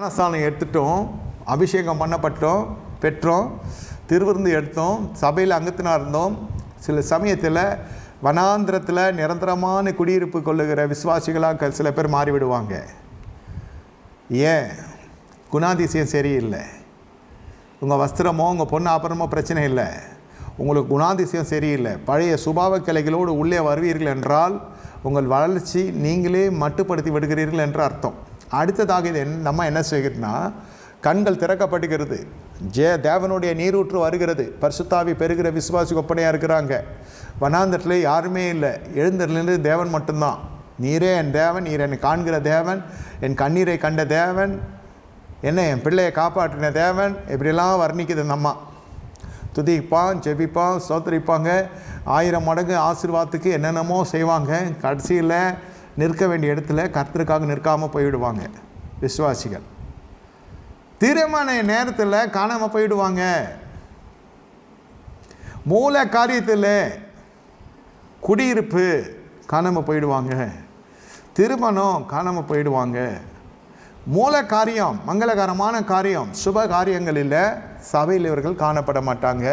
ஞானஸ்தானம் எடுத்துட்டோம் அபிஷேகம் பண்ணப்பட்டோம் பெற்றோம் திருவிருந்து எடுத்தோம் சபையில் அங்கத்தினா இருந்தோம். சில சமயத்தில் வனாந்திரத்தில் நிரந்தரமான குடியிருப்பு கொள்ளுகிற விசுவாசிகளாக சில பேர் மாறிவிடுவாங்க. ஏன்? குணாதிசயம் சரியில்லை. உங்கள் வஸ்திரமோ உங்கள் பொண்ணு அப்புறமோ பிரச்சனை இல்லை. உங்களுக்கு குணாதிசயம் சரியில்லை. பழைய சுபாவ கிளைகளோடு உள்ளே வருவீர்கள் என்றால் உங்கள் வளர்ச்சி நீங்களே மட்டுப்படுத்தி விடுகிறீர்கள் என்று அர்த்தம். அடுத்ததாக இது என் நம்ம என்ன செய்கிறோம்னா கண்கள் திறக்கப்படுகிறது. ஜே தேவனுடைய நீரூற்று வருகிறது. பரிசுத்தாவி பெறுகிற விசுவாசி ஒப்பனையாக இருக்கிறாங்க. வனாந்தத்தில் யாருமே இல்லை. எழுந்தரிலிருந்து தேவன் மட்டும்தான். நீரே என் தேவன் நீர் என்னை காண்கிற தேவன் என் கண்ணீரை கண்ட தேவன் என்ன என் பிள்ளையை காப்பாற்றின தேவன் இப்படிலாம் வர்ணிக்குது நம்மா. அம்மா துதிப்பான் ஜெபிப்பான் சோத்தரிப்பாங்க ஆயிரம் மடங்கு ஆசீர்வாதத்துக்கு என்னென்னமோ செய்வாங்க. கடைசியில் நிற்க வேண்டிய இடத்துல கர்த்தருக்காக நிற்காமல் போயிடுவாங்க விசுவாசிகள். திருமண நேரத்தில் காணாமல் போயிடுவாங்க. மூல காரியத்தில் குடியிருப்பு காணாமல் போயிடுவாங்க. திருமணம் காணாமல் போயிடுவாங்க. மூல காரியம் மங்களகரமான காரியம் சுப காரியங்களில் சபையில் இவர்கள் காணப்பட மாட்டாங்க.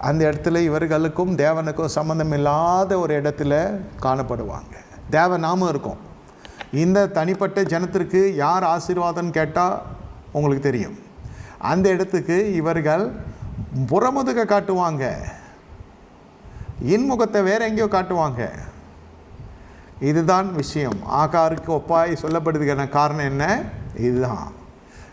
அந்த இடத்துல இவர்களுக்கும் தேவனுக்கும் சம்மந்தம் இல்லாத ஒரு இடத்துல காணப்படுவாங்க. தேவ நாமம் இருக்கும். இந்த தனிப்பட்ட ஜனத்திற்கு யார் ஆசீர்வாதம் கேட்டால் உங்களுக்கு தெரியும். அந்த இடத்துக்கு இவர்கள் புறமுதுக காட்டுவாங்க. இன்முகத்தை வேற எங்கேயோ காட்டுவாங்க. இதுதான் விஷயம். ஆகாருக்கு ஒப்பாய் சொல்லப்படுதுக்கான காரணம் என்ன? இதுதான்.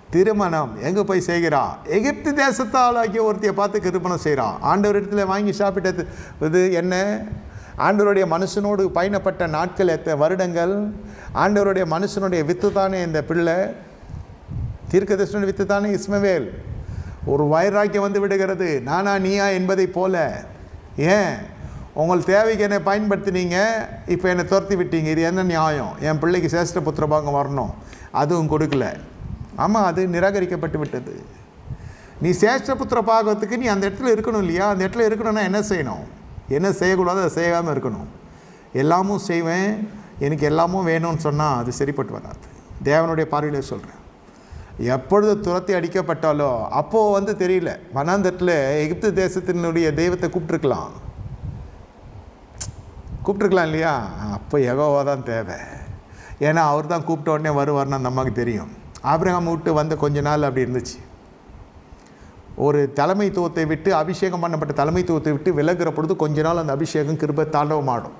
திருமணம் எங்கே போய் செய்கிறான் எகிப்து தேசத்தால் ஆகிய ஒருத்தையை பார்த்து திருமணம் செய்கிறான். ஆண்டவர் இடத்துல வாங்கி சாப்பிட்டது இது என்ன? ஆண்டவருடைய மனுஷனோடு பயணப்பட்ட நாட்கள் எத்த வருடங்கள்? ஆண்டவருடைய மனுஷனுடைய வித்து தானே இந்த பிள்ளை? தீர்க்கதர்ஷனுடைய வித்து தானே இஸ்மவேல். ஒரு வைராக்கியம் வந்து விடுகிறது. நானா நீயா என்பதைப் போல. ஏன்? உங்கள் தேவைக்கு என்னை பயன்படுத்தினீங்க. இப்போ என்னை துரத்தி விட்டீங்க. இது என்ன நியாயம்? என் பிள்ளைக்கு சேஷ்ட புத்திரபாகம் வரணும். அதுவும் கொடுக்கல. ஆமாம் அது நிராகரிக்கப்பட்டு விட்டது. நீ சேஷ்டபுத்திர பாகவத்துக்கு நீ அந்த இடத்துல இருக்கணும் இல்லையா? அந்த இடத்துல இருக்கணும்னா என்ன செய்யணும்? என்ன செய்யக்கூடாது அதை செய்யாமல் இருக்கணும். எல்லாமும் செய்வேன் எனக்கு எல்லாமும் வேணும்னு சொன்னால் அது சரிப்பட்டு வராது. தேவனுடைய பார்வையில் சொல்கிறேன் எப்பொழுது துரத்தி அடிக்கப்பட்டாலோ அப்போது வந்து தெரியல. வனாந்தத்தில் எகிப்து தேசத்தினுடைய தெய்வத்தை கூப்பிட்ருக்கலாம் கூப்பிட்ருக்கலாம் இல்லையா? அப்போ எகோவா தான் தேவை. ஏன்னா அவர் தான் கூப்பிட்ட உடனே வருவார்னு அந்த அம்மாவுக்கு தெரியும். ஆபிரகாம் விட்டு வந்த கொஞ்ச நாள் அப்படி இருந்துச்சு. ஒரு தலைமைத்துவத்தை விட்டு அபிஷேகம் பண்ணப்பட்ட தலைமைத்துவத்தை விட்டு விலகிற பொழுது கொஞ்ச நாள் அந்த அபிஷேகம் கிருப தாண்டவமாடும்